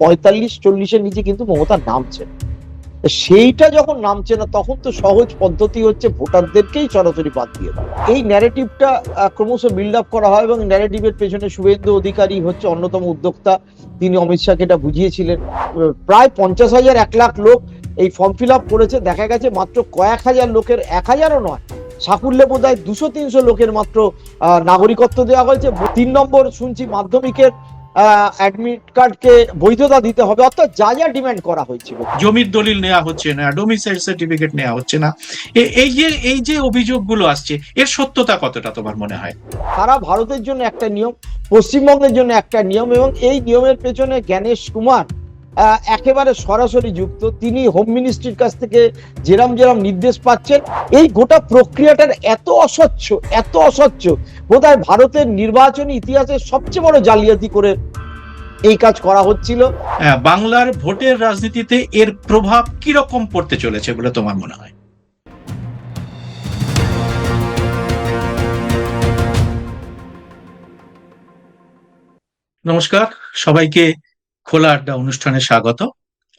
পঁয়তাল্লিশ, চল্লিশের নিচে কিন্তু মমতা নামছে সেইটা যখন নামছে না, তখন তো সহজ পদ্ধতি হচ্ছে ভোটারদেরকেই সরাসরি বাদ দিয়ে দেওয়া। এই ন্যারেটিভটা ক্রমশ বিল্ড আপ করা হয় এবং ন্যারেটিভের পেছনে শুভেন্দু অধিকারী হচ্ছে অন্যতম উদ্যোক্তা। তিনি অমিত শাহকে এটা বুঝিয়েছিলেন। প্রায় পঞ্চাশ হাজার, এক লাখ লোক এই ফর্ম ফিল আপ করেছে। দেখা গেছে মাত্র কয়েক হাজার লোকের, এক হাজারও নয় সাকুল্যে বোধ হয় দুশো, তিনশো লোকের মাত্র নাগরিকত্ব দেওয়া হয়েছে। তিন নম্বর শুনছি মাধ্যমিকের অ্যাডমিট কার্ডকে বৈধতা দিতে হবে অর্থাৎ যা যা ডিমান্ড করা হয়েছিল। জমির দলিল নেওয়া হচ্ছে না ডোমিসাইল সার্টিফিকেট নেওয়া হচ্ছে না। এই যে এই যে অভিযোগগুলো আসছে এর সত্যতা কতটা তোমার মনে হয়? সারা ভারতের জন্য একটা নিয়ম পশ্চিমবঙ্গের জন্য একটা নিয়ম এবং এই নিয়মের পেছনে জ্ঞানেশ কুমার একেবারে সরাসরি যুক্ত। তিনি হোম মিনিস্ট্রির কাছ থেকে যেরাম যেরাম নির্দেশ পাচ্ছেন এই গোটা প্রক্রিয়াটার এত অস্বচ্ছ এত অস্বচ্ছ বোধহয় ভারতের নির্বাচনী ইতিহাসের সবচেয়ে বড় জালিয়াতি করে এই কাজ করা হচ্ছিল। বাংলার ভোটের রাজনীতিতে এর প্রভাব কি রকম পড়তে চলেছে বলে তোমার মনে হয়? নমস্কার, সবাইকে খোলা আড্ডা অনুষ্ঠানে স্বাগত।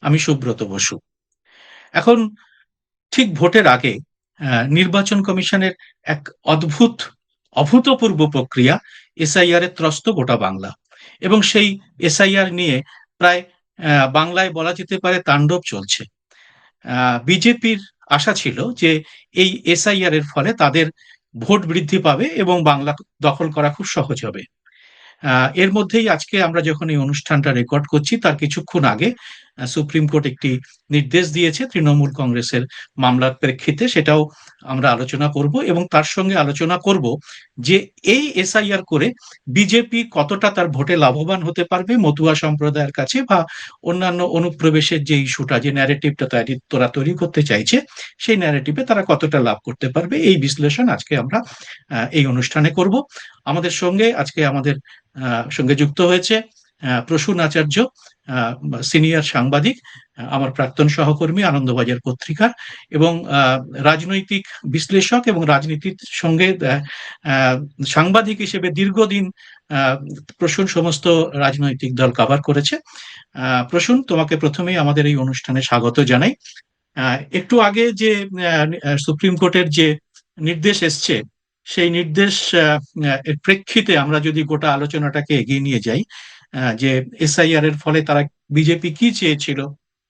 আমি সুব্রত বসু। এখন ঠিক ভোটের আগে নির্বাচন কমিশনের এক অদ্ভুত, অভূতপূর্ব প্রক্রিয়া এসআইআর এর ত্রস্ত গোটা বাংলা। এবং সেই এসআইআর নিয়ে প্রায় বাংলায় বলা যেতে পারে তাণ্ডব চলছে। বিজেপির আশা ছিল যে এই এসআইআর এর ফলে তাদের ভোট বৃদ্ধি পাবে এবং বাংলা দখল করা খুব সহজ হবে। এর মধ্যেই আজকে আমরা যখন এই অনুষ্ঠানটা রেকর্ড করছি, তার কিছুক্ষণ আগে সুপ্রিম কোর্ট একটি নির্দেশ দিয়েছে তৃণমূল কংগ্রেসের মামলার প্রেক্ষিতে, সেটাও আমরা আলোচনা করব এবং তার সঙ্গে আলোচনা করব যে এই এসআইআর করে বিজেপি কতটা তার ভোটে লাভবান হতে পারবে মতুয়া সম্প্রদায়ের কাছে বা অন্যান্য অনুপ্রবেশের যে ইস্যুটা, যে ন্যারেটিভটা তৈরি, তোরা তৈরি করতে চাইছে, সেই ন্যারেটিভে তারা কতটা লাভ করতে পারবে? এই বিশ্লেষণ আজকে আমরা এই অনুষ্ঠানে করব। আমাদের সঙ্গে, আজকে আমাদের সঙ্গে যুক্ত হয়েছে প্রসূন আচার্য সিনিয়র সাংবাদিক আমার প্রাক্তন সহকর্মী আনন্দবাজার পত্রিকার এবং রাজনৈতিক বিশ্লেষক এবং রাজনীতির সঙ্গে সাংবাদিক হিসেবে দীর্ঘদিন প্রসূন সমস্ত রাজনৈতিক দল কভার করেছে। প্রসূন, তোমাকে প্রথমেই আমাদের এই অনুষ্ঠানে স্বাগত জানাই। একটু আগে যে সুপ্রিম কোর্টের যে নির্দেশ এসছে, সেই নির্দেশ প্রেক্ষিতে আমরা যদি গোটা আলোচনাটাকে এগিয়ে নিয়ে যাই যে এসআইআর এর ফলে তারা বিজেপি কি চেয়েছিল?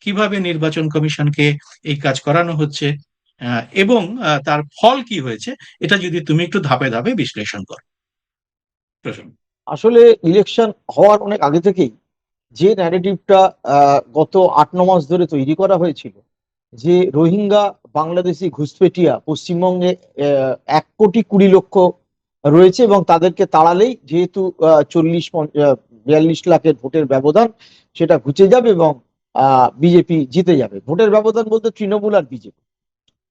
কীভাবে নির্বাচন কমিশনকে এই কাজ করানো হচ্ছে? এবং তার ফল কি হয়েছে? এটা যদি তুমি একটু ধাপে ধাপে বিশ্লেষণ করো। আসলে ইলেকশন হওয়ার অনেক আগে থেকেই যে ন্যারেটিভটা গত আট, ন মাস ধরে তৈরি করা হয়েছিল, যে রোহিঙ্গা বাংলাদেশি ঘুষপেটিয়া পশ্চিমবঙ্গে এক কোটি কুড়ি লক্ষ রয়েছে এবং তাদেরকে তাড়ালেই যেহেতু চল্লিশ বিয়াল্লিশ লাখের ভোটের ব্যবধান সেটা ঘুচে যাবে এবং বিজেপি জিতে যাবে। ভোটের ব্যবধান বলতে তৃণমূল আর বিজেপি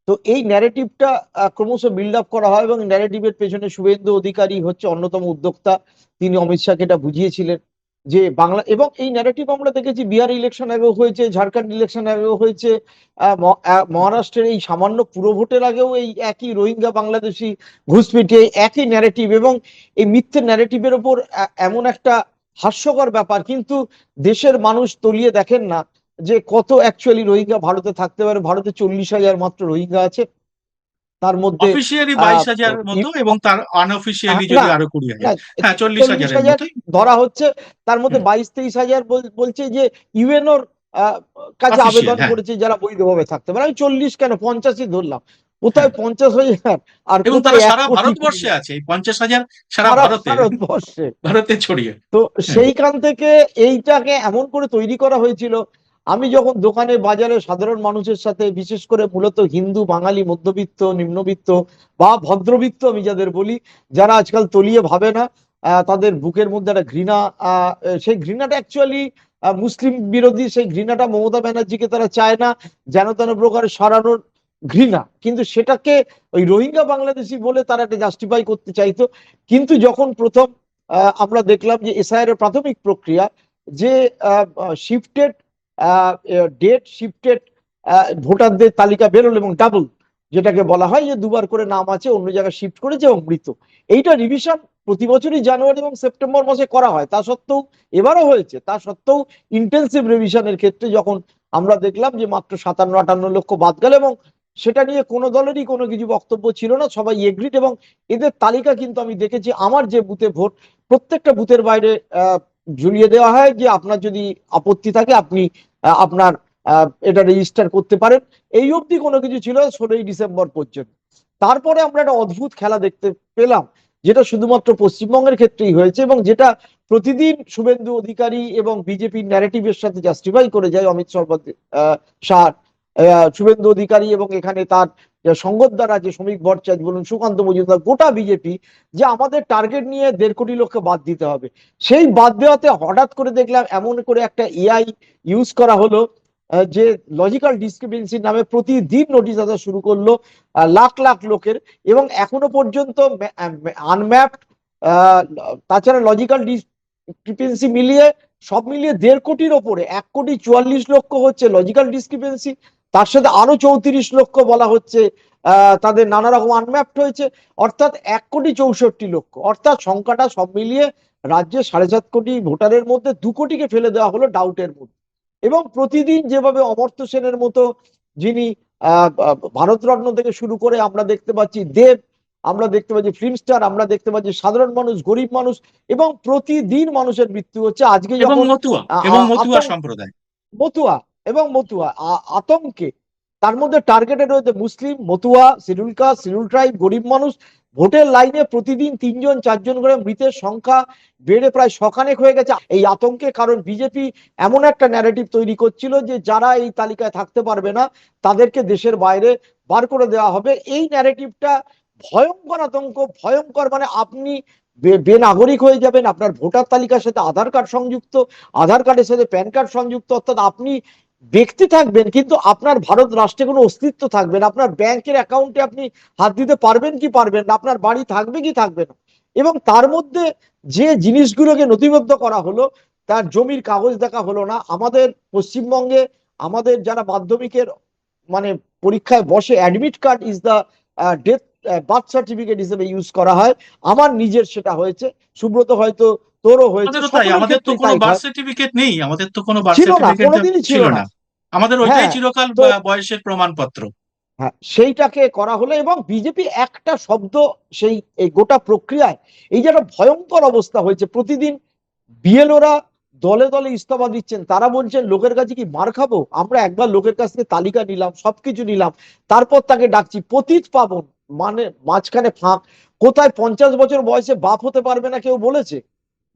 তো এই ন্যারেটিভটা ক্রমশ বিল্ড আপ করা হয় এবং ন্যারেটিভের পেছনে শুভেন্দু অধিকারী হচ্ছে অন্যতম উদ্যোক্তা। তিনি অমিত শাহকে এটা বুঝিয়েছিলেন যে বাংলা, এবং এই ন্যারেটিভ আমরা দেখেছি বিহার ইলেকশন আগেও হয়েছে, ঝাড়খণ্ড ইলেকশন আগেও হয়েছে মহারাষ্ট্রের এই সামান্য পুরো ভোটের আগেও এই একই রোহিঙ্গা বাংলাদেশি ঘুষপেটিয়ে একই ন্যারেটিভ এবং এই মিথ্যে ন্যারেটিভের ওপর এমন একটা হাস্যকর ব্যাপার। কিন্তু দেশের মানুষ তলিয়ে দেখেন না যে কত অ্যাকচুয়ালি রোহিঙ্গা ভারতে থাকতে পারে। ভারতে চল্লিশ হাজার মাত্র রোহিঙ্গা আছে। তার মধ্যে অফিসিয়ালি বাইশ মতো এবং তার আনঅফিসিয়ালি যদি আরও কুড়ি হাজার। হ্যাঁ চল্লিশ চল্লিশ হাজার ধরা হচ্ছে। তার মধ্যে বাইশ তেইশ হাজার বলছে যে ইউএনওর কাছে আবেদন হ্যাঁ। করেছে যারা বৈধভাবে থাকতে পারে। আমি চল্লিশ কেন? পঞ্চাশই ধরলাম। কোথায় পঞ্চাশ হাজার? আর এবং তারা সারা ভারতবর্ষে আছে এই পঞ্চাশ হাজার সারা সারা ভারতে। ভারতবর্ষে। ভারতে ছড়িয়ে। তো সেইখান থেকে এইটাকে এমন করে তৈরি করা হয়েছিল আমি যখন দোকানে বাজারে সাধারণ মানুষের সাথে বিশেষ করে মূলত হিন্দু বাঙালি মধ্যবিত্ত নিম্নবিত্ত বা ভদ্রবিত্ত আমি যাদের বলি যারা আজকাল তলিয়ে ভাবে না তাদের বুকের মধ্যে একটা ঘৃণা সেই ঘৃণাটা অ্যাকচুয়ালি মুসলিম বিরোধী সেই ঘৃণাটা মমতা ব্যানার্জিকে তারা চায় না যেন তেন প্রকারে সরানোর ঘৃণা। কিন্তু সেটাকে ওই রোহিঙ্গা বাংলাদেশি বলে তারা একটা জাস্টিফাই করতে চাইতো। কিন্তু যখন প্রথম আমরা দেখলাম যে এসআইআর এর প্রাথমিক প্রক্রিয়া যে শিফটেড ডেট শিফটেড ভোটারদের তালিকা বেরোলো এবং ডাবল যেটাকে বলা হয় যে দুবার করে নাম আছে, অন্য জায়গায় শিফট করেছে এবং মৃত। এইটা রিভিশন প্রতি বছরই জানুয়ারি এবং সেপ্টেম্বর মাসে করা হয়। তা সত্ত্বেও এবারও হয়েছে। তা সত্ত্বেও ইন্টেন্সিভ রিভিশনের ক্ষেত্রে যখন আমরা দেখলাম যে মাত্র সাতান্ন আটান্ন লক্ষ বাদ গেল এবং সেটা নিয়ে কোনো দলেরই কোনো কিছু বক্তব্য ছিল না, সবাই এগ্রিড এবং এদের তালিকা কিন্তু আমি দেখেছি, আমার যে বুথে ভোট প্রত্যেকটা বুথের বাইরে ঝুলিয়ে দেওয়া হয় যে আপনার যদি আপত্তি থাকে আপনি আপনার এটা রেজিস্টার করতে পারেন। এই অবধি কোনো কিছু ছিল ষোলোই ডিসেম্বর পর্যন্ত। তারপরে আমরা একটা অদ্ভুত খেলা দেখতে পেলাম, যেটা শুধুমাত্র পশ্চিমবঙ্গের ক্ষেত্রেই হয়েছে এবং যেটা প্রতিদিন শুভেন্দু অধিকারী এবং বিজেপির ন্যারেটিভের সাথে জাস্টিফাই করে যায় অমিত সর্বত শাহ শুভেন্দু অধিকারী এবং এখানে তার যে দ্বারা আছে শ্রমিক ভট্টাচার্য বলুন, সুকান্ত মজুমদার, গোটা বিজেপি যে আমাদের টার্গেট নিয়ে দেড় কোটি লোককে বাদ দিতে হবে। সেই বাদ দেওয়াতে হঠাৎ করে দেখলাম এমন করে একটা এআই ইউজ করা হলো যে লজিক্যাল ডিসক্রিপেন্সির নামে প্রতিদিন নোটিশ আসা শুরু করল লাখ লাখ লোকের এবং এখনও পর্যন্ত আনম্যাপড তাছাড়া লজিক্যাল ডিসক্রিপেন্সি মিলিয়ে, সব মিলিয়ে দেড় কোটির ওপরে, এক কোটি চুয়াল্লিশ লক্ষ হচ্ছে লজিক্যাল ডিসক্রিপেন্সি তার সাথে আরও চৌত্রিশ লক্ষ বলা হচ্ছে তাদের নানা রকম আনম্যাপড হয়েছে। অর্থাৎ এক কোটি চৌষট্টি লক্ষ। অর্থাৎ সংখ্যাটা সব মিলিয়ে রাজ্যে সাড়ে সাত কোটি ভোটারের মধ্যে দু কোটিকে ফেলে দেওয়া হলো ডাউটের মধ্যে। এবং প্রতিদিন যেভাবে অমর্ত্য সেনের মতো যিনি ভারতরত্ন থেকে শুরু করে আমরা দেখতে পাচ্ছি দেব আমরা দেখতে পাচ্ছি ফিল্ম স্টার আমরা দেখতে পাচ্ছি সাধারণ মানুষ গরিব মানুষ এবং প্রতিদিন মানুষের মৃত্যু হচ্ছে আজকে যখন মতুয়া সম্প্রদায়। মতুয়া এবং মতুয়া আতঙ্কে। তার মধ্যে টার্গেটে রয়েছে মুসলিম, মতুয়া, শিডিউল কাস্ট ট্রাইব, গরিব মানুষ। ভোটের লাইনে প্রতিদিন তিনজন, চারজন করে মৃতের সংখ্যা বেড়ে প্রায় শখানেক হয়ে গেছে। এই আতঙ্কে কারণ বিজেপি এমন একটা ন্যারেটিভ তৈরি করছিল যে যারা এই তালিকায় থাকতে পারবে না, তাদেরকে দেশের বাইরে বার করে দেওয়া হবে। এই ন্যারেটিভটা ভয়ঙ্কর আতঙ্ক, ভয়ঙ্কর মানে আপনি বেনাগরিক হয়ে যাবেন। আপনার ভোটার তালিকার সাথে আধার কার্ড সংযুক্ত, আধার কার্ডের সাথে প্যান কার্ড সংযুক্ত, অর্থাৎ আপনি ব্যক্তি থাকবেন, কিন্তু আপনার ভারত রাষ্ট্রে কোনো অস্তিত্ব থাকবে না। আপনার ব্যাংকের অ্যাকাউন্টে আপনি হাত দিতে পারবেন কি পারবেন না, আপনার বাড়ি থাকবে কি থাকবে না। এবং তার মধ্যে যে জিনিসগুলোকে নথিবদ্ধ করা হলো, তার জমির কাগজ দেখা হলো না। আমাদের পশ্চিমবঙ্গে আমাদের যারা মাধ্যমিকের মানে পরীক্ষায় বসে admit card is the death birth certificate হিসেবে ইউজ করা হয়। আমার নিজের সেটা হয়েছে। সুব্রত হয়তো তোরও হয়েছে আমাদের তো কোনো বার্থ সার্টিফিকেট নেই আমাদের তো কোনো বার্থ সার্টিফিকেট ছিল না। আমাদের ওইটাই হ্যাঁ, চিরকাল বয়সের প্রমাণপত্র। হ্যাঁ সেইটাকে করা হলো এবং বিজেপি একটা শব্দ সেই এই গোটা প্রক্রিয়ায় এই যে একটা ভয়ঙ্কর অবস্থা হয়েছে প্রতিদিন বিএলওরা দলে দলে ইস্তফা দিচ্ছেন তারা বলছেন লোকের কাছে কি মার খাব? আমরা একবার লোকের কাছ থেকে তালিকা নিলাম সবকিছু নিলাম তারপর তাকে ডাকছি পতিত পাবন মানে মাঝখানে ফাঁক কোথায় পঞ্চাশ বছর বয়সে বাপ হতে পারবে না কেউ বলেছে?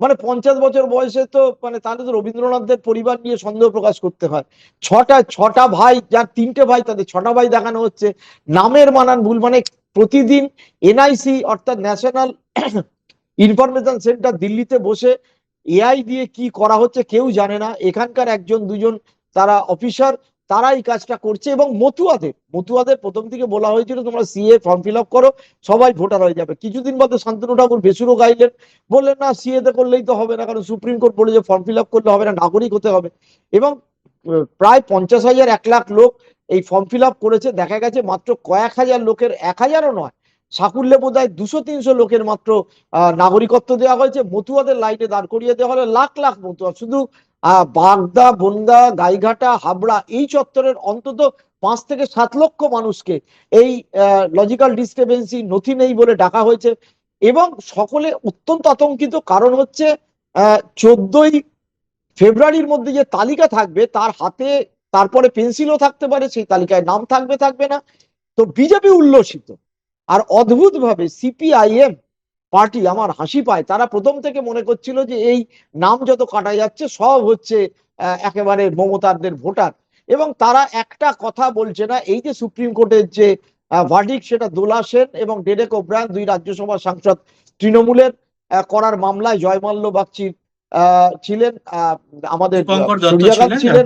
মানে পঞ্চাশ বছর বয়সে তো মানে তাহলে তো রবীন্দ্রনাথদের পরিবার নিয়ে সন্দেহ প্রকাশ করতে হয়। ছটা ছটা ভাই, যার তিনটে ভাই, তাদের ছটা ভাই দেখানো হচ্ছে। নামের মানান ভুল মানে প্রতিদিন এনআইসি অর্থাৎ ন্যাশনাল ইনফরমেশন সেন্টার দিল্লিতে বসে এআই দিয়ে কি করা হচ্ছে কেউ জানে না। এখানকার একজন, দুজন তারা অফিসার তারা এই কাজটা করছে এবং মতুয়াদের মতুয়াদের প্রথম থেকে বলা হয়েছিল তোমরা সিএ ফর্ম ফিল আপ করো, সবাই ভোটার হয়ে যাবে। কিছুদিন বাদে শান্তনু ঠাকুর বেসুরও গাইলেন, বললেন, না সিএ তে করলেই তো হবে না, কারণ সুপ্রিম কোর্ট বলে যে ফর্ম ফিল আপ করলে হবে না, নাগরিক হতে হবে। এবং প্রায় পঞ্চাশ হাজার এক লাখ লোক এই ফর্ম ফিল আপ করেছে। দেখা গেছে মাত্র কয়েক হাজার লোকের, এক হাজারও নয় সাকুল্যে বোধ হয় দুশো তিনশো লোকের মাত্র নাগরিকত্ব দেওয়া হয়েছে। মতুয়াদের লাইনে দাঁড় করিয়ে দেওয়া হলো, লাখ লাখ মতুয়া। শুধু বাগদা বনগা গাইঘাটা, হাবড়া এই চত্বরের অন্তত পাঁচ থেকে সাত লক্ষ মানুষকে এই লজিক্যাল ডিস্টারবেন্সি নথি নেই বলে ডাকা হয়েছে এবং সকলে অত্যন্ত আতঙ্কিত কারণ হচ্ছে চোদ্দই ফেব্রুয়ারির মধ্যে যে তালিকা থাকবে তার হাতে তারপরে পেন্সিলও থাকতে পারে, সেই তালিকায় নাম থাকবে থাকবে না। তো বিজেপি উল্লসিত। আর অদ্ভুত ভাবে সিপিআইএম পার্টি আমার হাসি পায়। তারা প্রথম থেকে মনে করছিল যে এই নাম যত কাটা যাচ্ছে সব হচ্ছে একেবারে মমতারদের ভোটার। এবং তারা একটা কথা বলছে না এই যে সুপ্রিম কোর্টের যে ভার্ডিক সেটা দোলা সেন এবং ডেরেক ওব্রায়ন দুই রাজ্যসভা সাংসদ তৃণমূলের করার মামলায় জয়মাল্য বাগচির আহ, ছিলেন আহ, আমাদের ছিলেন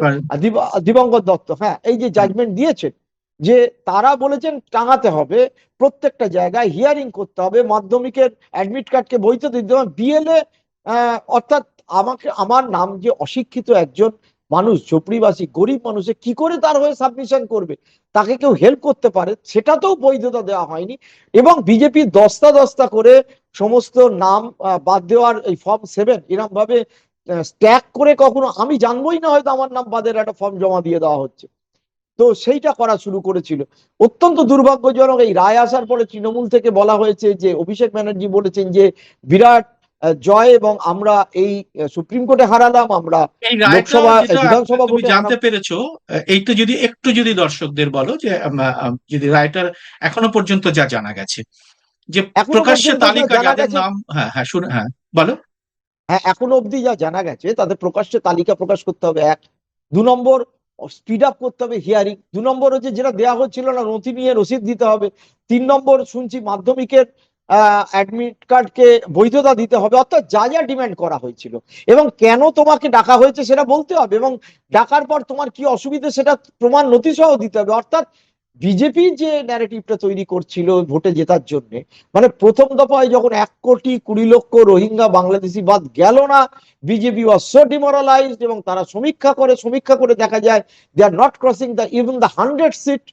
দিবঙ্কর দত্ত হ্যাঁ এই যে জাজমেন্ট দিয়েছেন। যে তারা বলেছেন টাঙাতে হবে, প্রত্যেকটা জায়গায় হিয়ারিং করতে হবে, মাধ্যমিকের অ্যাডমিট কার্ডকে বৈধ দিতে হবে। বিএলএ অর্থাৎ আমাকে, আমার নাম যে অশিক্ষিত একজন মানুষ, ঝোপড়িবাসী, গরিব মানুষে কি করে তার হয়ে সাবমিশন করবে? তাকে কেউ হেল্প করতে পারে, সেটাতেও বৈধতা দেওয়া হয়নি এবং বিজেপি দস্তা দস্তা করে সমস্ত নাম বাদ দেওয়ার এই ফর্ম সেভেন এরম ভাবে স্ট্যাক করে কখনো, আমি জানবোই না হয়তো আমার নাম বাদের একটা ফর্ম জমা দিয়ে দেওয়া হচ্ছে। তো সেইটা করা শুরু করেছিল। অত্যন্ত দুর্ভাগ্যজনক এই রায় আসার পরে তৃণমূল থেকে বলা হয়েছে যে অভিষেক ব্যানার্জি বলেছেন যে বিরাট জয় এবং আমরা এই সুপ্রিম কোর্টে হারালাম আমরা লোকসভা, বিধানসভা জানতে পেরেছ আহ, এইটা যদি একটু যদি দর্শকদের বলো যে যদি রায়টার এখনও পর্যন্ত যা জানা গেছে। যে প্রকাশ্যে তালিকা যাদের নাম হ্যাঁ হ্যাঁ শুনে হ্যাঁ বলো। হ্যাঁ এখনও অবধি যা জানা গেছে তাদের প্রকাশ্যে তালিকা প্রকাশ করতে হবে। এক দু নম্বর স্পিড আপ করতে হবে হিয়ারিং দু নম্বর হচ্ছে যেটা দেওয়া হচ্ছিল না, নথি নিয়ে রসিদ দিতে হবে। তিন নম্বর শুনছি মাধ্যমিকের অ্যাডমিট কার্ডকে বৈধতা দিতে হবে। অর্থাৎ যা যা ডিমান্ড করা হয়েছিল। এবং কেন তোমাকে ডাকা হয়েছে সেটা বলতে হবে এবং ডাকার পর তোমার কি অসুবিধা সেটা প্রমাণ নথি সহ দিতে হবে। অর্থাৎ বিজেপি যে ন্যারেটিভটা তৈরি করছিল ভোটে জেতার জন্য মানে প্রথম দফায় যখন এক কোটি কুড়ি লক্ষ রোহিঙ্গা বাংলাদেশি বাদ গেল না, বিজেপি ওয়াজ সো এবং তারা সমীক্ষা করে সমীক্ষা করে দেখা যায় they are not crossing the even the hundred seat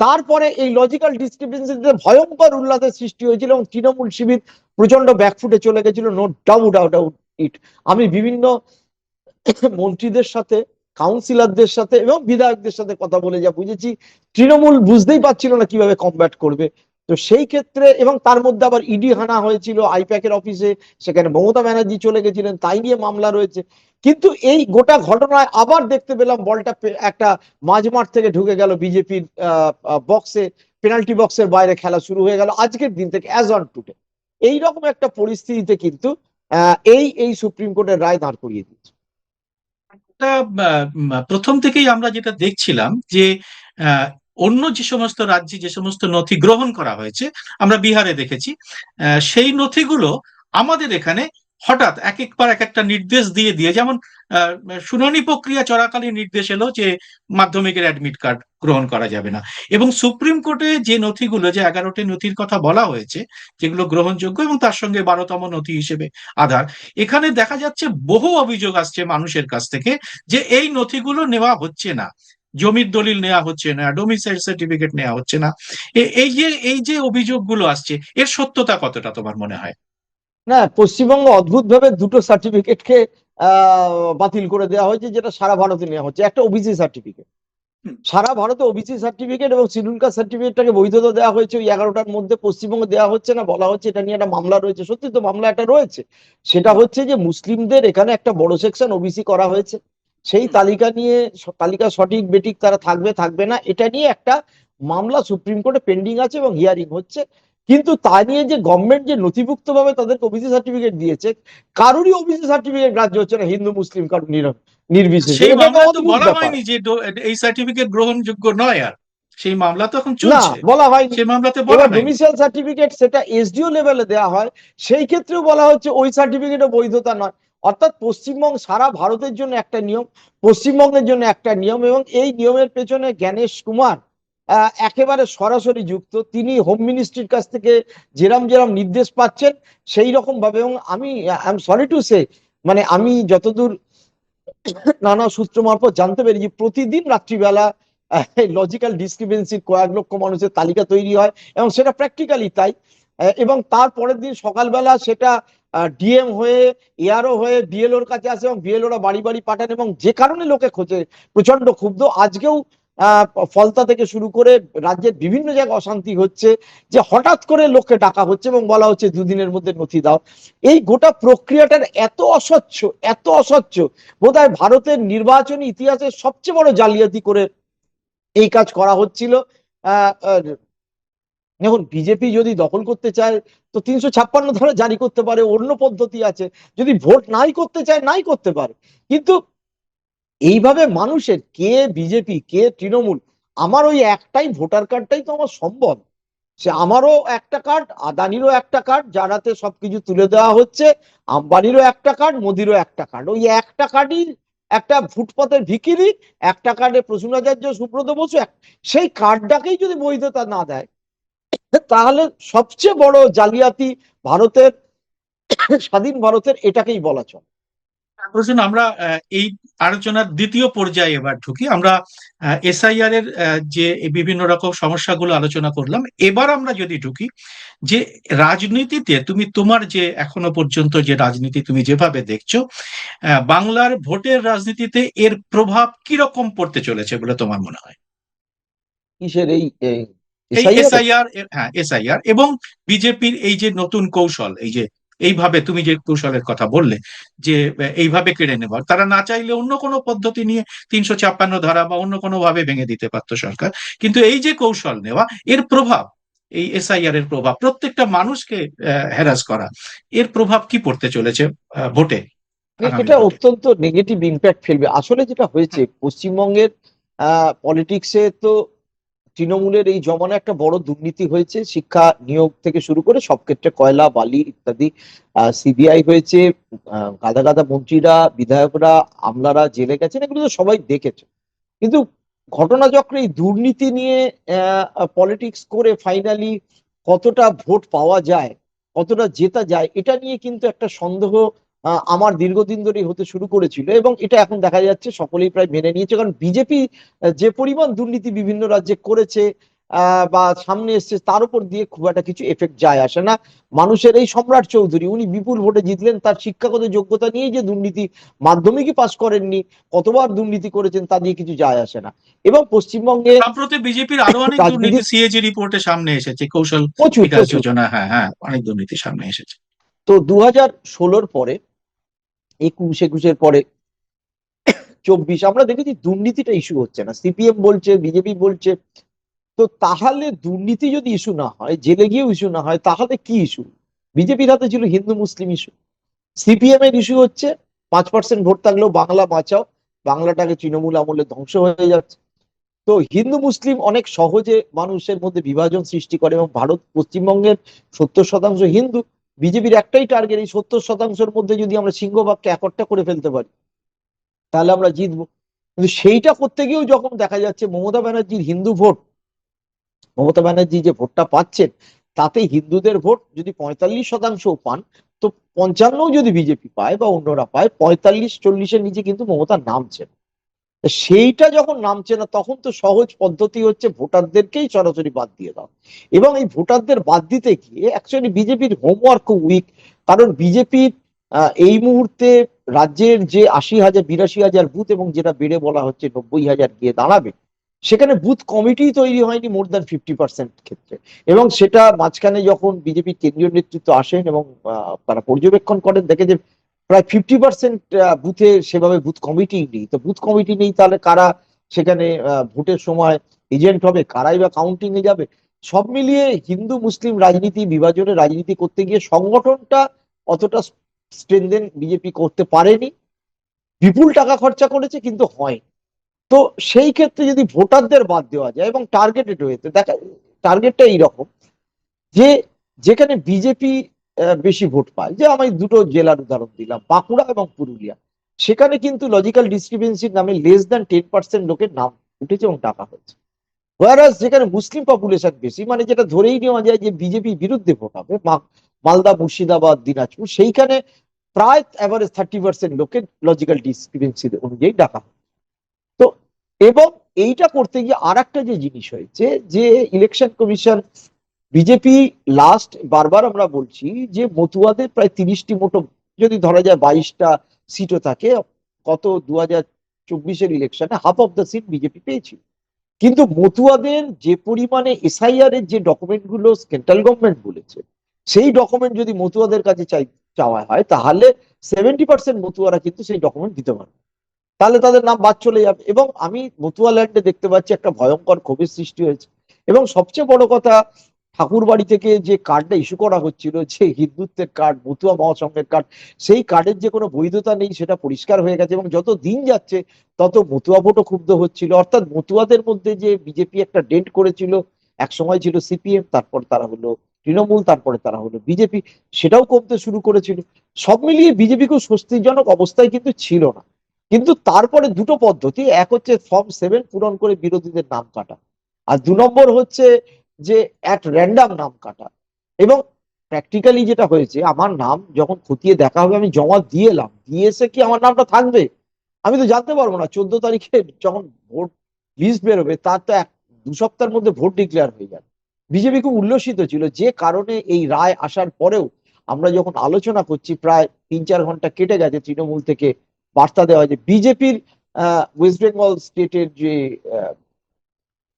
তারপরে এই লজিক্যাল ডিসক্রিপেন্সিতে ভয়ঙ্কর উল্লাসের সৃষ্টি হয়েছিল এবং তৃণমূল শিবির প্রচণ্ড ব্যাকফুটে চলে গেছিল no doubt out out it আমি বিভিন্ন মন্ত্রীদের সাথে কাউন্সিলরদের সাথে এবং বিধায়কদের সাথে কথা বলে যা বুঝেছি। তৃণমূল বুঝতেই পারছিল না কীভাবে কমব্যাট করবে। তো সেই ক্ষেত্রে এবং তার মধ্যে আবার ইডি হানা হয়েছিল আইপ্যাকের অফিসে, সেখানে মমতা ব্যানার্জি চলে গেছিলেন, তাই নিয়ে মামলা রয়েছে। কিন্তু এই গোটা ঘটনায় আবার দেখতে পেলাম বলটা একটা মাঝমাঠ থেকে ঢুকে গেল বিজেপির বক্সে পেনাল্টি বক্সের বাইরে খেলা শুরু হয়ে গেল আজকের দিন থেকে অ্যাজ অন টুডে এইরকম একটা পরিস্থিতিতে কিন্তু এই এই সুপ্রিম কোর্টের রায় দাঁড় করিয়ে দিয়েছে। প্রথম থেকেই আমরা যেটা দেখছিলাম যে অন্য যে সমস্ত রাজ্যে যে সমস্ত নথি গ্রহণ করা হয়েছে, আমরা বিহারে দেখেছি সেই নথিগুলো আমাদের এখানে হঠাৎ এক একবার এক একটা নির্দেশ দিয়ে দিয়ে, যেমন শুনানি প্রক্রিয়া চলাকালীন নির্দেশ এলো যে মাধ্যমিকের অ্যাডমিট কার্ড গ্রহণ করা যাবে না। এবং সুপ্রিম কোর্টে যে নথিগুলো, যে এগারোটি নথির কথা বলা হয়েছে, যেগুলো গ্রহণযোগ্য এবং তার সঙ্গে বারোতম নথি হিসেবে আধার, এখানে দেখা যাচ্ছে বহু অভিযোগ আসছে মানুষের কাছ থেকে যে এই নথিগুলো নেওয়া হচ্ছে না। জমির দলিল নেওয়া হচ্ছে না ডোমিসাইল সার্টিফিকেট নেওয়া হচ্ছে না। এই যে এই যে অভিযোগগুলো আসছে, এর সত্যতা কতটা তোমার মনে হয়? না পশ্চিমবঙ্গ অদ্ভুত ভাবে দুটো সার্টিফিকেটকে বাতিল করে দেওয়া হয়েছে যেটা সারা ভারতে নেওয়া হচ্ছে। একটা ওবিসি সার্টিফিকেট সারা ভারতে ওবিসি সার্টিফিকেট এবং শিডিউল কাস্ট সার্টিফিকেটটাকে বৈধতা দেওয়া হয়েছে। ওই এগারোটার মধ্যে পশ্চিমবঙ্গে দেওয়া হচ্ছে না বলা হচ্ছে এটা নিয়ে একটা মামলা রয়েছে। সত্যি তো মামলা একটা রয়েছে। সেটা হচ্ছে যে মুসলিমদের এখানে একটা বড় সেকশন ওবিসি করা হয়েছে। সেই তালিকা নিয়ে তালিকা সঠিক বেটিক তারা থাকবে থাকবে না এটা নিয়ে একটা মামলা সুপ্রিম কোর্টে পেন্ডিং আছে এবং হিয়ারিং হচ্ছে। কিন্তু তা নিয়ে যে গভর্নমেন্ট যে নথিভুক্ত ভাবে তাদেরকে ওবিসি সার্টিফিকেট দিয়েছে কারোরই ওবিসি সার্টিফিকেট গ্রাহ্য হচ্ছে না হিন্দু মুসলিম কারও নির্বিশেষে। বলা হয়নি যে এই সার্টিফিকেট গ্রহণযোগ্য নয় আর। সেই মামলা তো এখন চলছে। বলা হয়নি। সেই মামলাতে বলা ডোমিসাইল সার্টিফিকেট সেটা এসডিও লেভেলে দেওয়া হয় সেই ক্ষেত্রেও বলা হচ্ছে ওই সার্টিফিকেটও বৈধতা নয়। অর্থাৎ পশ্চিমবঙ্গ সারা ভারতের জন্য একটা নিয়ম পশ্চিমবঙ্গের জন্য একটা নিয়ম এবং এই নিয়মের পেছনে জ্ঞানেশ কুমার একেবারে সরাসরি যুক্ত। তিনি হোম মিনিস্ট্রির কাছ থেকে যেরাম যেরাম নির্দেশ পাচ্ছেন, সেই রকম ভাবে এবং আমি I am sorry to say মানে আমি যতদূর নানা সূত্র মারফত জানতে পেরি যে প্রতিদিন রাত্রিবেলা লজিক্যাল ডিসক্রিপেন্সির কয়েক লক্ষ মানুষের তালিকা তৈরি হয় এবং সেটা প্র্যাকটিক্যালি তাই। এবং তার পরের দিন সকালবেলা সেটা ডিএম হয়ে এআরও হয়ে বিএলওর কাছে আসে এবং বিএলওরা বাড়ি বাড়ি পাঠান এবং যে কারণে লোকে খোঁজে প্রচণ্ড ক্ষুব্ধ। আজকেও ফলতা থেকে শুরু করে রাজ্যের বিভিন্ন জায়গায় অশান্তি হচ্ছে যে হঠাৎ করে লোককে ডাকা হচ্ছে এবং বলা হচ্ছে দুদিনের মধ্যে নথি দাও। এই গোটা প্রক্রিয়াটার এত অস্বচ্ছ এত অস্বচ্ছ, বোধহয় ভারতের নির্বাচনী ইতিহাসে সবচেয়ে বড় জালিয়াতি করে এই কাজ করা হচ্ছিল। দেখুন, বিজেপি যদি দখল করতে চায়, তো তিনশো ছাপ্পান্ন ধারা জারি করতে পারে, অন্য পদ্ধতি আছে। যদি ভোট নাই করতে চায়, নাই করতে পারে। কিন্তু এইভাবে মানুষের কে বিজেপি, কে তৃণমূল, আমার ওই একটাই ভোটার কার্ডটাই তো আমার সম্ভব সে আমারও একটা কার্ড, আদানিরও একটা কার্ড, যারাতে সবকিছু তুলে দেওয়া হচ্ছে, আম্বানিরও একটা কার্ড, মোদিরও একটা কার্ড। ওই একটা কার্ডই একটা ফুটপাতের ভিকিরি, একটা কার্ডে প্রসূনাচার্য, সুব্রত বসু সেই কার্ডটাকেই যদি বৈধতা না দেয়, তাহলে সবচেয়ে বড় জালিয়াতি ভারতের, স্বাধীন ভারতের, এটাকেই বলা চলে। আমরা এই আলোচনার দ্বিতীয় পর্যায়ে এবার ঢুকি। আমরা এসআইআর এর যে বিভিন্ন রকম সমস্যাগুলো আলোচনা করলাম এবার আমরা যদি ঢুকি যে রাজনীতিতে তুমি তোমার যে এখনও পর্যন্ত যে রাজনীতি তুমি যেভাবে দেখছ বাংলার ভোটের রাজনীতিতে এর প্রভাব কি রকম পড়তে চলেছে বলে তোমার মনে হয়? কিসের এই এসআইআর হ্যাঁ এসআইআর এবং বিজেপির এই যে নতুন কৌশল এই যে এইভাবে তুমি যে কৌশলের কথা বললে যে এইভাবে কেড়ে নেবার তারা না চাইলে অন্য কোনো পদ্ধতি নিয়ে তিনশো ছাপ্পান্ন ধারা বা অন্য কোনো ভাবে ভেঙে দিতে পারতো সরকার। কিন্তু এই যে কৌশল নেওয়া এর প্রভাব এই এসআইআর এর প্রভাব প্রত্যেকটা মানুষকে হ্যারাস করা এর প্রভাব কি পড়তে চলেছে ভোটে? এটা অত্যন্ত নেগেটিভ ইম্প্যাক্ট ফেলবে। আসলে যেটা হয়েছে পশ্চিমবঙ্গের পলিটিক্সে তো তৃণমূলের এই জমানে একটা বড় দুর্নীতি হয়েছে, শিক্ষা নিয়োগ থেকে শুরু করে সব ক্ষেত্রে কয়লা, বালি ইত্যাদি সিবিআই হয়েছে গাদা গাদা মন্ত্রীরা, বিধায়করা, আমলারা জেলে গেছেন, এগুলো তো সবাই দেখেছে। কিন্তু ঘটনাচক্রে এই দুর্নীতি নিয়ে পলিটিক্স করে ফাইনালি কতটা ভোট পাওয়া যায়, কতটা জেতা যায়, এটা নিয়ে কিন্তু একটা সন্দেহ আমার দীর্ঘদিন ধরেই হতে শুরু করেছিল এবং এটা এখন দেখা যাচ্ছে সকলেই প্রায় মেনে নিয়েছে। কারণ বিজেপি যে পরিমাণ দুর্নীতি বিভিন্ন রাজ্যে করেছে আহ, বা সামনে এসছে তার উপর দিয়ে খুব একটা কিছু এফেক্ট যায় আসে না। মানুষের এই সম্রাট চৌধুরী উনি বিপুল ভোটে জিতলেন তার শিক্ষাগত যোগ্যতা নিয়ে যে দুর্নীতি মাধ্যমিকই পাশ করেননি কতবার দুর্নীতি করেছেন তা দিয়ে কিছু যায় আসে না। এবং পশ্চিমবঙ্গে সম্প্রতি বিজেপির আরও অনেক দুর্নীতি সিএজি রিপোর্টে সামনে এসেছে কৌশল প্রচুর বিকাশ যোজনা হ্যাঁ হ্যাঁ অনেক দুর্নীতি সামনে এসেছে। তো দু হাজার ষোলোর পরে একুশ, একুশের পরে। চব্বিশ, আমরা দেখেছি দুর্নীতিটা ইস্যু হচ্ছে না। সিপিএম বলছে বিজেপি বলছে। তো তাহলে দুর্নীতি যদি ইস্যু না হয়, জেলে গিয়েও ইস্যু না হয়, তাহলে কি ইস্যু বিজেপির হাতে ছিল হিন্দু, মুসলিম ইস্যু সিপিএম এর ইস্যু হচ্ছে, পাঁচ পার্সেন্ট ভোট থাকলেও বাংলা বাঁচাও। বাংলাটাকে তৃণমূল আমলে ধ্বংস হয়ে যাচ্ছে। তো হিন্দু, মুসলিম অনেক সহজে মানুষের মধ্যে বিভাজন সৃষ্টি করে এবং ভারত পশ্চিমবঙ্গের সত্তর শতাংশ হিন্দু। বিজেপির একটাই টার্গেট এই সত্তর শতাংশের মধ্যে যদি আমরা সিংহবাগকে একটা করে ফেলতে পারি, তাহলে আমরা জিতবো কিন্তু সেইটা করতে গিয়েও যখন দেখা যাচ্ছে মমতা ব্যানার্জির হিন্দু ভোট, মমতা ব্যানার্জি যে ভোটটা পাচ্ছেন, তাতে হিন্দুদের ভোট যদি পঁয়তাল্লিশ শতাংশ পান, তো পঞ্চান্নও যদি বিজেপি পায় বা অন্যরা পায়, পঁয়তাল্লিশ চল্লিশের নিচে কিন্তু মমতা নামছে না। তা সেইটা যখন নামছে না, তখন তো সহজ পদ্ধতি হচ্ছে ভোটারদেরকেই সরাসরি বাদ দিয়ে দাও। এবং এই ভোটারদের বাদ দিতে গিয়ে অ্যাকচুয়ালি বিজেপির হোমওয়ার্ক উইক কারণ বিজেপির এই মুহূর্তে রাজ্যের যে আশি হাজার, বিরাশি হাজার বুথ এবং যেটা বেড়ে বলা হচ্ছে নব্বই হাজার গিয়ে দাঁড়াবে, সেখানে বুথ কমিটি তৈরি হয়নি মোর দ্যান ফিফটি পার্সেন্ট ক্ষেত্রে। এবং সেটা মাঝখানে যখন বিজেপির কেন্দ্রীয় নেতৃত্ব আসেন এবং তারা পর্যবেক্ষণ করেন দেখে যে প্রায় ফিফটি পার্সেন্ট বুথে সেভাবে বুথ কমিটি নেই। তো বুথ কমিটি নেই, তাহলে কারা সেখানে ভোটের সময় এজেন্ট হবে? কারাই বা কাউন্টিং এ যাবে? সব মিলিয়ে হিন্দু, মুসলিম রাজনীতি বিভাজনের রাজনীতি করতে গিয়ে সংগঠনটা অতটা স্ট্রেনদেন বিজেপি করতে পারেনি। বিপুল টাকা খরচা করেছে, কিন্তু হয় তো সেই ক্ষেত্রে যদি ভোটারদের বাদ দেওয়া যায় এবং টার্গেটেড হয়েছে দেখা টার্গেটটা এইরকম যে যেখানে বিজেপি বেশি ভোট পায়। যে আমি দুটো জেলার উদাহরণ দিলাম, বাঁকুড়া এবং পুরুলিয়া। সেখানে কিন্তু লজিক্যাল ডিস্ট্রিবিউন্সির নামে লেস দ্যান টেন পার্সেন্ট লোকের নাম উঠেছে এবং টাকা হয়েছে। ওয়ারাস যেখানে মুসলিম পপুলেশন বেশি মানে যেটা ধরেই নেওয়া যায় যে বিজেপি বিরুদ্ধে ভোট হবে মালদা, মুর্শিদাবাদ, দিনাজপুর, সেইখানে প্রায় অ্যাভারেজ থার্টি পার্সেন্ট লোকের লজিক্যাল ডিস্ট্রিবিউন্সি অনুযায়ী ডাকা তো, এবং এইটা করতে গিয়ে আর একটা যে জিনিস হয়েছে, যে ইলেকশন কমিশন বিজেপি লাস্ট বারবার আমরা বলছি যে মতুয়াদের প্রায় তিরিশটি মোটো, যদি ধরা যায় বাইশটা সিটও থাকে, কত দু হাজার চব্বিশের ইলেকশনে half of the seat BJP পেয়েছিল। কিন্তু মতুয়াদের যে পরিমাণে এসআইআর এর যে ডকুমেন্টগুলো সেন্ট্রাল গভর্নমেন্ট বলেছে, সেই ডকুমেন্ট যদি মতুয়াদের কাছে চাই, চাওয়া হয়, তাহলে সেভেন্টি পার্সেন্ট মতুয়ারা কিন্তু সেই ডকুমেন্ট দিতে পারবে। তাহলে তাদের নাম বাদ চলে যাবে। এবং আমি মতুয়া ল্যান্ডে দেখতে পাচ্ছি একটা ভয়ঙ্কর ক্ষোভের সৃষ্টি হয়েছে। এবং সবচেয়ে বড় কথা ঠাকুর বাড়ি থেকে যে কার্ডটা ইস্যু করা হচ্ছিল, যে হিন্দুত্বের কার্ড মতুয়া মহাসংঘের কার্ড সেই কার্ডের যে কোনো বৈধতা নেই, সেটা পরিষ্কার হয়ে গেছে এবং যত দিন যাচ্ছে, তত মতুয়া ভোটও ক্ষুব্ধ হচ্ছিল। অর্থাৎ মতুয়াদের মধ্যে যে বিজেপি একটা ডেন্ট করেছিল এক সময় ছিল সিপিএম তারপর তারা হলো তৃণমূল, তারপরে তারা হলো বিজেপি সেটাও কমতে শুরু করেছিল। সব মিলিয়ে বিজেপি খুব স্বস্তিজনক অবস্থায় কিন্তু ছিল না। কিন্তু তারপরে দুটো পদ্ধতি, এক হচ্ছে ফর্ম সেভেন পূরণ করে বিরোধীদের নাম কাটা। আর দু নম্বর হচ্ছে যে অ্যাট র্যান্ডাম নাম কাটা। এবং প্র্যাকটিক্যালি যেটা হয়েছে, আমার নাম যখন খতিয়ে দেখা হবে, আমি জমা দিয়ে এলাম, দিয়ে এসে কি আমার নামটা থাকবে? আমি তো জানতে পারব না। চোদ্দ তারিখে যখন ভোট লিস্ট বেরোবে, তার তো এক, দু সপ্তাহের মধ্যে ভোট ডিক্লেয়ার হয়ে যাবে। বিজেপি খুব উল্লসিত ছিল। যে কারণে এই রায় আসার পরেও আমরা যখন আলোচনা করছি, প্রায় তিন চার ঘণ্টা কেটে গেছে তৃণমূল থেকে বার্তা দেওয়া যে বিজেপির ওয়েস্ট বেঙ্গল স্টেটের যে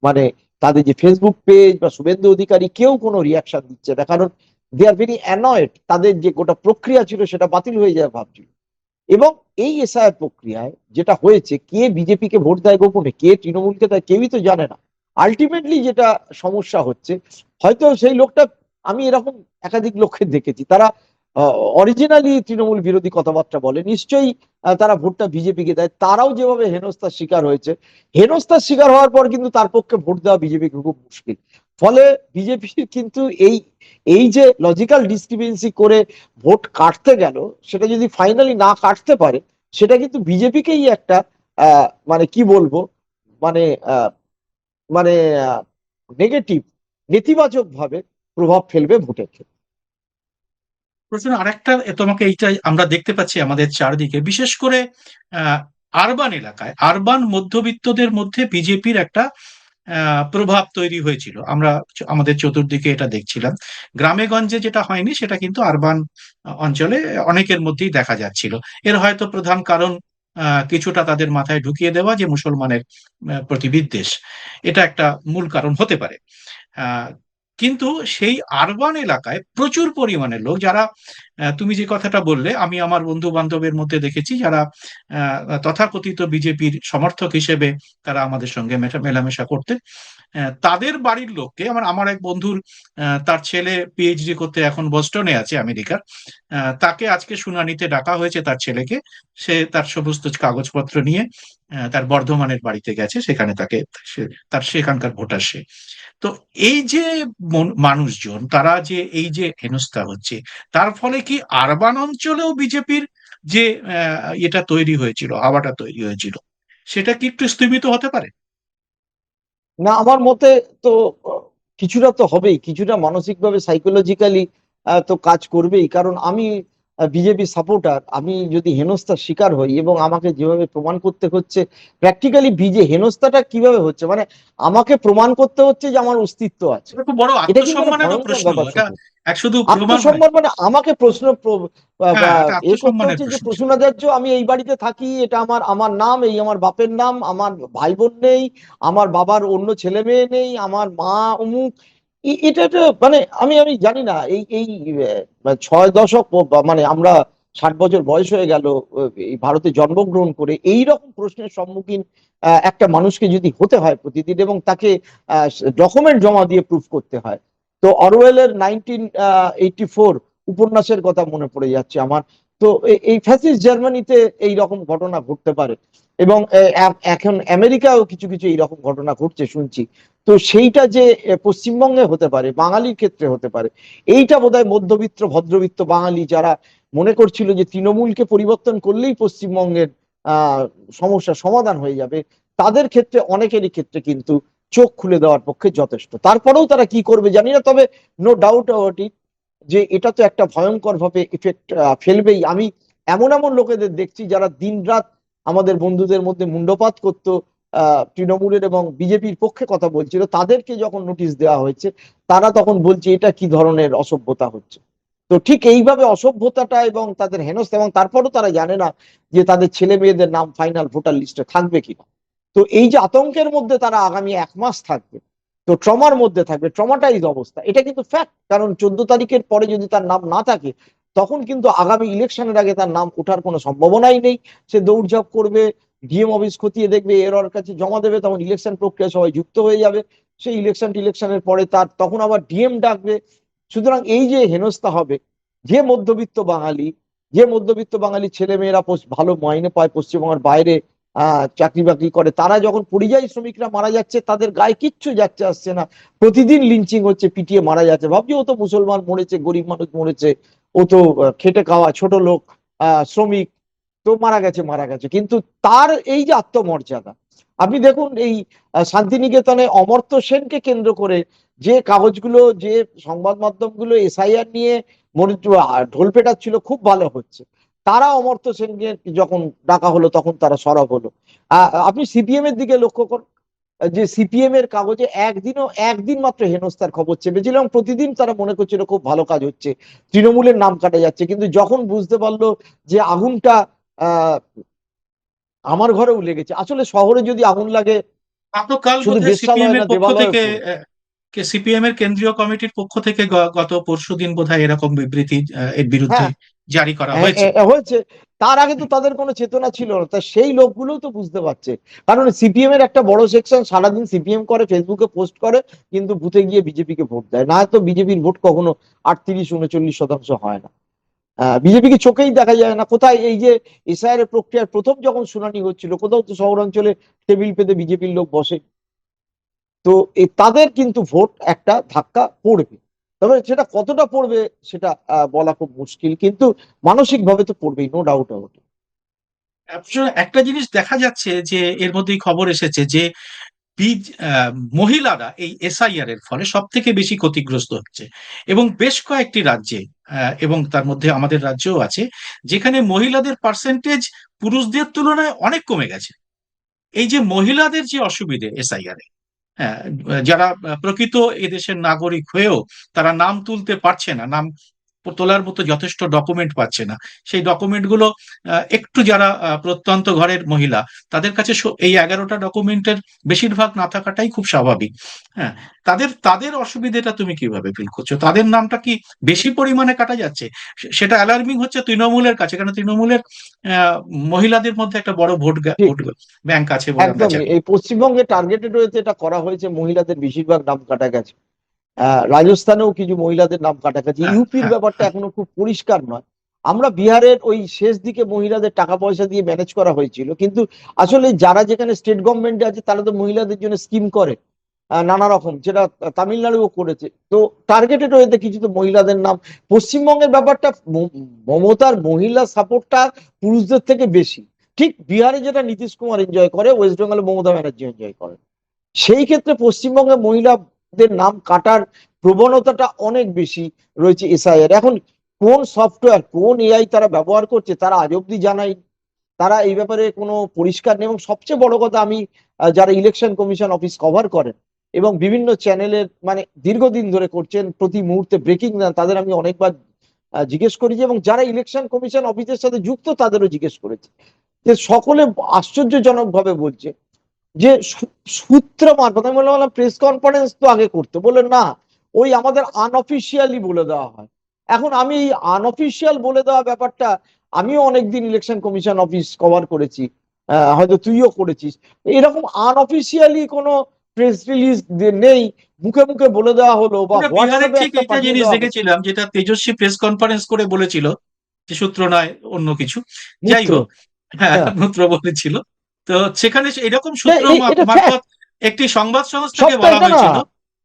মানে তাদের যে ফেসবুক পেজ বা শুভেন্দু অধিকারী কেউ কোনো রিয়াকশন দিচ্ছে না। কারণ দে আর ভেরি অ্যানয়েড তাদের যে গোটা প্রক্রিয়া ছিল সেটা বাতিল হয়ে যায় ভাবছিল এবং এই এসআইআর প্রক্রিয়ায় যেটা হয়েছে, কে বিজেপিকে ভোট দেয় গোপনে, কে তৃণমূলকে দেয় কেউই তো জানে না। আলটিমেটলি যেটা সমস্যা হচ্ছে, হয়তো সেই লোকটা, আমি এরকম একাধিক লোককে দেখেছি, তারা অরিজিনালি তৃণমূল বিরোধী কথাবার্তা বলে। নিশ্চয়ই তারা ভোটটা বিজেপিকে দেয়। তারাও যেভাবে হেনস্থার শিকার হয়েছে, হেনস্থার শিকার হওয়ার পর কিন্তু তার পক্ষে ভোট দেওয়া বিজেপিকে খুব মুশকিল। ফলে বিজেপির কিন্তু এই এই যে লজিক্যাল ডিসক্রিপেন্সি করে ভোট কাটতে গেল, সেটা যদি ফাইনালি না কাটতে পারে, সেটা কিন্তু বিজেপিকেই একটা মানে কি বলব মানে মানে নেগেটিভ নেতিবাচক ভাবে প্রভাব ফেলবে ভোটের ক্ষেত্রে। প্রশ্ন আরেকটা তোমাকে এইটা আমরা দেখতে পাচ্ছি আমাদের চারদিকে। বিশেষ করে আরবান এলাকায় আরবান মধ্যবিত্তদের মধ্যে বিজেপির একটা প্রভাব তৈরি হয়েছিল। আমরা আমাদের চতুর্দিকে এটা দেখছিলাম। গ্রামে গঞ্জে যেটা হয়নি, সেটা কিন্তু আরবান অঞ্চলে অনেকের মধ্যেই দেখা যাচ্ছিল। এর হয়তো প্রধান কারণ কিছুটা তাদের মাথায় ঢুকিয়ে দেওয়া যে মুসলমানের প্রতি বিদ্বেষ এটা একটা মূল কারণ হতে পারে। কিন্তু সেই আরবান এলাকায় প্রচুর পরিমাণে লোক যারা তুমি যে কথাটা বললে, আমি আমার বন্ধু বান্ধবের মধ্যে দেখেছি যারা তথাকথিত বিজেপির সমর্থক হিসেবে তারা আমাদের সঙ্গে মেশা- মেলামেশা করতেন তাদের বাড়ির লোককে, আমার আমার এক বন্ধুর তার ছেলে পিএইচডি করতে এখন বস্টনে আছে আমেরিকার তাকে আজকে শুনানিতে ডাকা হয়েছে তার ছেলেকে, সে তার সমস্ত কাগজপত্র নিয়ে তার বর্ধমানের বাড়িতে গেছে, সেখানে তাকে তার সেখানকার ভোটার সে। তো এই যে মানুষজন, তারা যে এই যে হেনস্থা হচ্ছে, তার ফলে কি আরবান অঞ্চলেও বিজেপির যে এটা তৈরি হয়েছিল, হাওয়াটা তৈরি হয়েছিল, সেটা কি একটু স্থিমিত হতে পারে? না, আমার মতে তো, কিছুটা তো হবেই, কিছুটা মানসিকভাবে সাইকোলজিক্যালি তো কাজ করবেই। কারণ আমি বিজেপি সাপোর্টার আমি যদি হেনস্থার শিকার হই এবং আমাকে যেভাবে প্রমাণ করতে হচ্ছে প্র্যাকটিক্যালি বিজে হেনস্থাটা কীভাবে হচ্ছে? মানে আমাকে প্রমাণ করতে হচ্ছে যে আমার অস্তিত্ব আছে। আত্মসম্মান মানে আমাকে প্রশ্ন প্র- বা- হ্যাঁ, হচ্ছে যে প্রশ্ন। প্রসূন আচার্য আমি এই বাড়িতে থাকি এটা আমার আমার নাম এই আমার বাপের নাম আমার ভাই বোন নেই আমার বাবার অন্য ছেলে মেয়ে নেই আমার মা অমুক এটা একটা মানে আমি আমি জানি না, এই এই ছয় দশক মানে আমরা ষাট বছর বয়স হয়ে গেল এই ভারতে জন্মগ্রহণ করে এই রকম প্রশ্নের সম্মুখীন একটা মানুষকে যদি হতে হয় প্রতিদিন এবং তাকে ডকুমেন্ট জমা দিয়ে প্রুফ করতে হয়। তো অরওয়েলের নাইনটিন এইটি ফোর উপন্যাসের কথা মনে পড়ে যাচ্ছে আমার। তো এই ফ্যাসিস্ট জার্মানিতে এই রকম ঘটনা ঘটতে পারে। এবং এখন আমেরিকাও কিছু কিছু এই রকম ঘটনা ঘটছে শুনছি। তো সেইটা যে পশ্চিমবঙ্গে হতে পারে, বাঙালির ক্ষেত্রে হতে পারে, এইটা বোধহয় মধ্যবিত্ত, ভদ্রবিত্ত বাঙালি যারা মনে করছিল যে তৃণমূলকে পরিবর্তন করলেই পশ্চিমবঙ্গের আহ সমস্যার সমাধান হয়ে যাবে, তাদের ক্ষেত্রে, অনেকেরই ক্ষেত্রে কিন্তু চোখ খুলে দেওয়ার পক্ষে যথেষ্ট। তারপরেও তারা কি করবে জানি না, তবে নো ডাউট অ্যাবাউট ইট যে এটা তো একটা ভয়ঙ্কর ভাবে ইফেক্ট ফেলবেই। আমি এমন এমন লোকেদের দেখছি যারা দিনরাত আমাদের বন্ধুদের মধ্যে মুন্ডপাত করতো আহ, তৃণমূলের এবং বিজেপির পক্ষে কথা বলছিল। তাদেরকে যখন নোটিশ দেওয়া হয়েছে তারা তখন বলছে এটা কি ধরনের অসভ্যতা হচ্ছে? তো ঠিক এইভাবে অসভ্যতাটা এবং তাদের হেনস্থা এবং তারপরও তারা জানে না যে তাদের ছেলে মেয়েদের নাম ফাইনাল ভোটার লিস্টে থাকবে কিনা। তো এই যে আতঙ্কের মধ্যে তারা আগামী এক মাস থাকবে তো ট্রমার মধ্যে থাকবে ট্রমাটাইজ অবস্থা। এটা কিন্তু ফ্যাক্ট কারণ চোদ্দ তারিখের পরে যদি তার নাম না থাকে, তখন কিন্তু আগামী ইলেকশনের আগে তার নাম ওঠার কোনো সম্ভাবনাই নেই। সে দৌড়ঝাঁপ করবে ডিএম অফিস খতিয়ে দেখবে এর ওর কাছে জমা দেবে, তখন ইলেকশন প্রক্রিয়া সবাই যুক্ত হয়ে যাবে। সেই ইলেকশন টিলেকশনের পরে তার, তখন আবার ডিএম ডাকবে। সুতরাং এই যে হেনস্থা হবে, যে মধ্যবিত্ত বাঙালি, যে মধ্যবিত্ত বাঙালি ছেলে মেয়েরা ভালো মাইনে পায় পশ্চিমবঙ্গের বাইরে চাকরি বাকরি করে। তারা যখন পরিযায়ী শ্রমিকরা মারা যাচ্ছে, তাদের গায়ে কিচ্ছু যাচ্ছে, আসছে না। প্রতিদিন লিঞ্চিং হচ্ছে, পিটিয়ে মারা যাচ্ছে। ভাবছি, ও তো মুসলমান মরেছে, গরিব মানুষ মরেছে, ও তো খেটে খাওয়া, ছোট লোক শ্রমিক, তো মারা গেছে মারা গেছে। কিন্তু তার এই যে আত্মমর্যাদা, আপনি দেখুন এই শান্তিনিকেতনে অমর্ত্য সেনকে কেন্দ্র করে যে কাগজগুলো, যে সংবাদ মাধ্যমগুলো এসআইআর নিয়ে ঢোল পেটাচ্ছিল, খুব ভালো হচ্ছে। তারা অমর্ত্য সেনকে যখন ডাকা হলো তখন তারা সরব হলো। আপনি সিপিএম এর দিকে লক্ষ্য করুন যে সিপিএম এর কাগজে একদিনও একদিন মাত্র হেনস্থার খবর চেপেছিল এবং প্রতিদিন তারা মনে করছিল খুব ভালো কাজ হচ্ছে তৃণমূলের নাম কাটা যাচ্ছে। কিন্তু যখন বুঝতে পারল যে আগুনটা আহ আমার ঘরেও লেগেছে আসলে শহরে যদি আগুন লাগে সিপিএম এর কেন্দ্রীয় কমিটির পক্ষ থেকে গত পরশুদিন বোধহয় এরকম বিবৃতি এর বিরুদ্ধে। হ্যাঁ। জারি করা হয়েছে। হয়েছে। তার আগে তো তাদের কোনো চেতনা ছিল না। তা সেই লোকগুলো তো বুঝতে পারছে। কারণ সিপিএম এর একটা বড় সেকশন সারাদিন সিপিএম করে ফেসবুকে পোস্ট করে কিন্তু বুথে গিয়ে বিজেপিকে ভোট দেয়। না তো বিজেপির ভোট কখনো আটত্রিশ উনচল্লিশ শতাংশ হয় না। বিজেপিকে চোখেই দেখা যায় না। কোথায় এই যে এসআইআর এর প্রক্রিয়ার প্রথম যখন শুনানি হচ্ছিল কোথাও তো শহরাঞ্চলে টেবিল পেতে বিজেপির লোক বসে। তো এই তাদের কিন্তু ভোট একটা ধাক্কা পড়বে। তবে সেটা কতটা পড়বে সেটা বলা খুব মুশকিল, কিন্তু মানসিকভাবে তো পড়বেই নো ডাউট আউট একটা জিনিস দেখা যাচ্ছে যে এর মধ্যেই খবর এসেছে যে বীজ মহিলারা এই এসআইআর এর ফলে সব থেকে বেশি ক্ষতিগ্রস্ত হচ্ছে। এবং বেশ কয়েকটি রাজ্যে এবং তার মধ্যে আমাদের রাজ্যও আছে, যেখানে মহিলাদের পার্সেন্টেজ পুরুষদের তুলনায় অনেক কমে গেছে। এই যে মহিলাদের যে অসুবিধে এসআইআর এ হ্যাঁ যারা প্রকৃত এদেশের নাগরিক হয়েও তারা নাম তুলতে পারছে না নাম তোলার মতো যথেষ্ট ডকুমেন্ট পাচ্ছে না। সেই ডকুমেন্টগুলো একটু যারা প্রত্যন্ত ঘরের মহিলা তাদের কাছে এই এগারোটা ডকুমেন্টের বেশিরভাগ না থাকাটাই খুব স্বাভাবিক। হ্যাঁ তাদের তাদের অসুবিধাটা তুমি কীভাবে ফিল করছ? তাদের নামটা কি বেশি পরিমাণে কাটা যাচ্ছে? সেটা অ্যালার্মিং হচ্ছে তৃণমূলের কাছে কারণ তৃণমূলের আহ, মহিলাদের মধ্যে একটা বড় ভোট ভোট ব্যাংক আছে এই পশ্চিমবঙ্গে টার্গেটেড হয়েছে এটা করা হয়েছে মহিলাদের বেশিরভাগ নাম কাটা গেছে। রাজস্থানেও কিছু মহিলাদের নাম কাটাকাটি হ্যাঁ, ইউপির ব্যাপারটা। এখনও খুব পরিষ্কার নয়। আমরা বিহারের ওই শেষ দিকে মহিলাদের টাকা পয়সা দিয়ে ম্যানেজ করা হয়েছিল। কিন্তু আসলে যারা যেখানে স্টেট গভর্নমেন্টে আছে তারা তো মহিলাদের জন্য স্কিম করে। নানা রকম। যেটা তামিলনাড়ুও করেছে। তো টার্গেটেড হয়েছে কিছু তো মহিলাদের নাম। পশ্চিমবঙ্গের ব্যাপারটা মমতার মহিলা সাপোর্টটা পুরুষদের থেকে বেশি। ঠিক বিহারে যেটা নীতিশ কুমার এনজয় করে ওয়েস্ট বেঙ্গলে মমতা ব্যানার্জি এনজয় করে। সেই ক্ষেত্রে পশ্চিমবঙ্গে মহিলাদের নাম কাটার প্রবণতাটা অনেক বেশি রয়েছে এসআইআর। এখন কোন সফটওয়্যার কোন এআই তারা ব্যবহার করছে তারা আজ অব্দি জানাই তারা এই ব্যাপারে কোনো পরিষ্কার নেই এবং সবচেয়ে বড় কথা আমি যারা ইলেকশন কমিশন অফিস কভার করেন এবং বিভিন্ন চ্যানেলের মানে দীর্ঘদিন ধরে করছেন, প্রতি মুহূর্তে ব্রেকিং দেন তাদের আমি অনেকবার জিজ্ঞেস করেছি এবং যারা ইলেকশন কমিশন অফিসের সাথে যুক্ত তাদেরও জিজ্ঞেস করেছি। যে সকলে আশ্চর্যজনক ভাবে বলছে যে সূত্র মারফত আমি বললাম প্রেস কনফারেন্স তো আগে করতে। বলে না ওই আমাদের আনঅফিসিয়ালি বলে দেওয়া হয়। এখন আমি এই আনঅফিসিয়াল বলে দেওয়া ব্যাপারটা আমিও অনেকদিন ইলেকশন কমিশন অফিস কভার করেছি হয়তো তুইও করেছিস। এরকম আনঅফিসিয়ালি কোনো প্রেস রিলিজ নেই। মুখে মুখে বলে দেওয়া হলো বা ঠিক একটা জিনিস দেখেছিলাম যেটা তেজস্বী প্রেস কনফারেন্স করে বলেছিল যে সূত্র নয় অন্য কিছু। যাই হোক হ্যাঁ হ্যাঁ। বলেছিল। তো সেখানে এরকম সূত্র মারফত একটি সংবাদ সংস্থাকে বলা হয়েছিল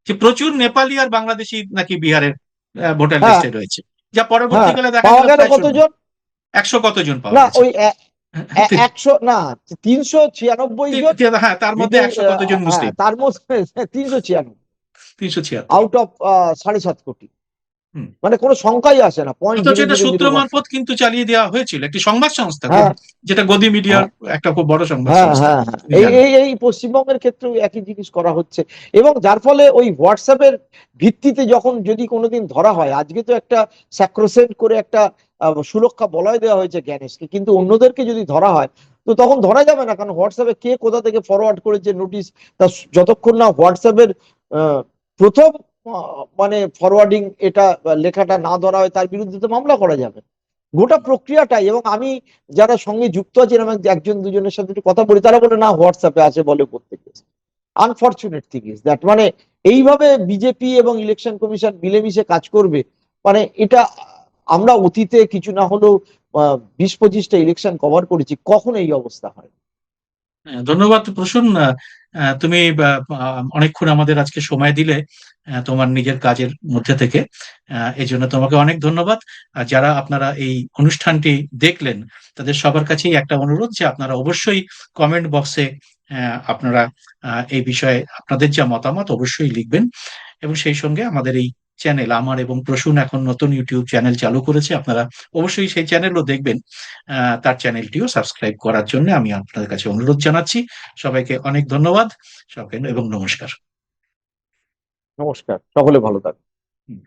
যে প্রচুর নেপালি আর বাংলাদেশি নাকি বিহারের ভোটার হ্যাঁ। লিস্টে রয়েছে। যা পরবর্তীকালে দেখা গেল কতজন? একশো কতজন পাওয়া না গেছে। ওই একশো না তিনশো ছিয়ানব্বই জন? হ্যাঁ তার মধ্যে একশো কতজন আহ, মুসলিম? হ্যাঁ, তার মধ্যে তিনশো ছিয়ানব্বই। তিনশো ছিয়াত্তর আউট অফ সাড়ে সাত কোটি। মানে কোনো সংখ্যাই আসে না পয়েন্ট সূত্র মারফত কিন্তু চালিয়ে দেওয়া হয়েছিল একটি সংবাদ সংস্থা হ্যাঁ। যেটা গদি মিডিয়ার একটা খুব বড় সংবাদ হ্যাঁ হ্যাঁ হ্যাঁ। এই এই এই পশ্চিমবঙ্গের ক্ষেত্রেও একই জিনিস করা হচ্ছে। এবং যার ফলে ওই হোয়াটসঅ্যাপের ভিত্তিতে যখন যদি কোনোদিন ধরা হয় আজকে তো একটা স্যাক্রোসেন্ট করে একটা সুরক্ষা বলয় দেওয়া হয়েছে জ্ঞানেশকে কিন্তু অন্যদেরকে যদি ধরা হয় তো তখন ধরা যাবে না কারণ হোয়াটসঅ্যাপে কে কোথা থেকে ফরওয়ার্ড করেছে নোটিশ তা যতক্ষণ না হোয়াটসঅ্যাপের প্রথম মানে ফরওয়ার্ডিং এটা লেখাটা না ধরা হয় তার বিরুদ্ধে তো মামলা করা যাবে। গোটা প্রক্রিয়াটাই এবং আমি যারা সঙ্গে যুক্ত আছেন এবং একজন দুজনের সাথে একটু কথা বলি তারা বলে না হোয়াটসঅ্যাপে আছে বলে প্রত্যেকে আনফর্চুনেট থিং ইজ দ্যাট মানে এইভাবে বিজেপি এবং ইলেকশন কমিশন মিলেমিশে কাজ করবে মানে এটা আমরা অতীতে কিছু না হলেও বিশ পঁচিশটা ইলেকশন কভার করেছি কখন এই অবস্থা হ্যাঁ, ধন্যবাদ প্রসূন। তুমি অনেকক্ষণ আমাদের আজকে সময় দিলে তোমার নিজের কাজের মধ্যে থেকে। এই জন্য তোমাকে অনেক ধন্যবাদ। আর যারা আপনারা এই অনুষ্ঠানটি দেখলেন, তাদের সবার কাছেই একটা অনুরোধ যে আপনারা অবশ্যই কমেন্ট বক্সে আপনারা এই বিষয়ে আপনাদের যা মতামত অবশ্যই লিখবেন। এবং সেই সঙ্গে আমাদের এই চ্যানেল আমার এবং প্রসূন এখন নতুন ইউটিউব চ্যানেল চালু করেছে আপনারা অবশ্যই সেই চ্যানেলও দেখবেন। আহ, তার চ্যানেলটিও সাবস্ক্রাইব করার জন্য আমি আপনাদের কাছে অনুরোধ জানাচ্ছি। সবাইকে অনেক ধন্যবাদ সবাইকে এবং নমস্কার। নমস্কার সকলে ভালো থাকবেন।